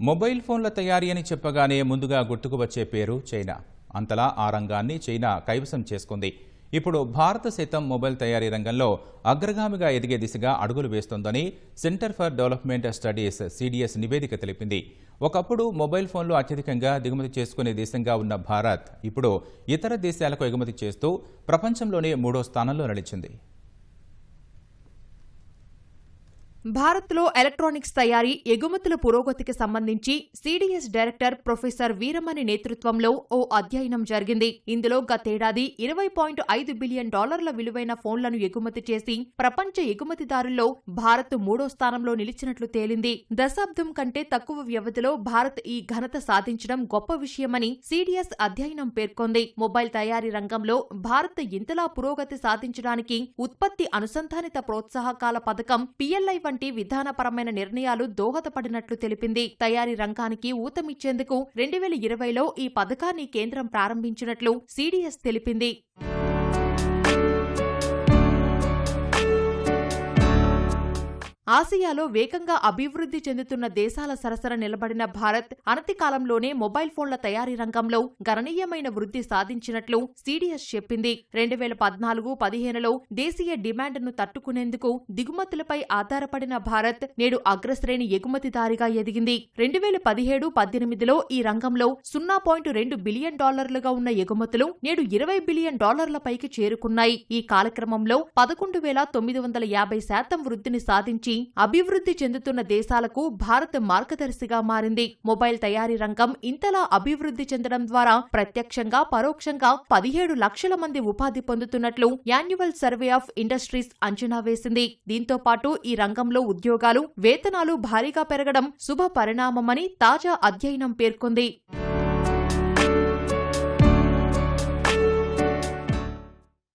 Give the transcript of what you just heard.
Mobile ఫోన్ల తయారీ అని చెప్పగానే ముందుగా గుర్తుకు వచ్చే పేరు చైనా. అంతలా ఆ రంగాన్ని చైనా కైవసం చేసుకుంది. ఇప్పుడు భారత సైతం మొబైల్ తయారీ రంగంలో అగ్రగామిగా ఎదిగే దిశగా అడుగులు వేస్తోందని centre for development studies CDS నివేదిక తెలిపింది. ఒకప్పుడు మొబైల్ ఫోన్లు అత్యధికంగా దిగుమతి చేసుకునే దేశంగా ఉన్న భారత్ ఇప్పుడు ఇతర దేశాలకు ఎగుమతి చేస్తూ ప్రపంచంలోనే మూడో స్థానంలో నిలిచింది. భారత్లో ఎలక్ట్రానిక్స్ తయారీ ఎగుమతుల పురోగతికి సంబంధించి సిడిఎస్ డైరెక్టర్ ప్రొఫెసర్ వీరమణి నేతృత్వంలో ఓ అధ్యయనం జరిగింది. ఇందులో గతేడాది ఇరవై పాయింట్ ఐదు బిలియన్ డాలర్ల విలువైన ఫోన్లను ఎగుమతి చేసి ప్రపంచ ఎగుమతిదారుల్లో భారత్ మూడో స్థానంలో నిలిచినట్లు తేలింది. దశాబ్దం కంటే తక్కువ వ్యవధిలో భారత్ ఈ ఘనత సాధించడం గొప్ప విషయమని సిడిఎస్ అధ్యయనం పేర్కొంది. మొబైల్ తయారీ రంగంలో భారత్ ఇంతలా పురోగతి సాధించడానికి ఉత్పత్తి అనుసంధానిత ప్రోత్సాహకాల పథకం పిఎల్ఐ వంటి విధానపరమైన నిర్ణయాలు దోహదపడినట్లు తెలిపింది. తయారీ రంగానికి ఊతమిచ్చేందుకు రెండు వేల ఇరవైలో ఈ పథకాన్ని కేంద్రం ప్రారంభించినట్లు సిడిఎస్ తెలిపింది. ఆసియాలో వేగంగా అభివృద్ధి చెందుతున్న దేశాల సరసన నిలబడిన భారత్ అనతి కాలంలోనే మొబైల్ ఫోన్ల తయారీ రంగంలో గణనీయమైన వృద్ధి సాధించినట్లు సిడిఎస్ చెప్పింది. రెండు వేల పద్నాలుగు పదిహేనులో దేశీయ డిమాండ్ను తట్టుకునేందుకు దిగుమతులపై ఆధారపడిన భారత్ నేడు అగ్రశ్రేణి ఎగుమతిదారిగా ఎదిగింది. రెండు వేల పదిహేడు పద్దెనిమిదిలో ఈ రంగంలో సున్నా పాయింట్ రెండు బిలియన్ డాలర్లుగా ఉన్న ఎగుమతులు నేడు ఇరవై బిలియన్ డాలర్ల పైకి చేరుకున్నాయి. ఈ కాలక్రమంలో పదకొండు వేల తొమ్మిది వందల యాభై శాతం వృద్ధిని సాధించి అభివృద్ధి చెందుతున్న దేశాలకు భారత్ మార్గదర్శిగా మారింది. మొబైల్ తయారీ రంగం ఇంతలా అభివృద్ధి చెందడం ద్వారా ప్రత్యక్షంగా పరోక్షంగా పదిహేడు లక్షల మంది ఉపాధి పొందుతున్నట్లు యాన్యువల్ సర్వే ఆఫ్ ఇండస్ట్రీస్ అంచనా వేసింది. దీంతో పాటు ఈ రంగంలో ఉద్యోగాలు వేతనాలు భారీగా పెరగడం శుభ పరిణామమని తాజా అధ్యయనం పేర్కొంది.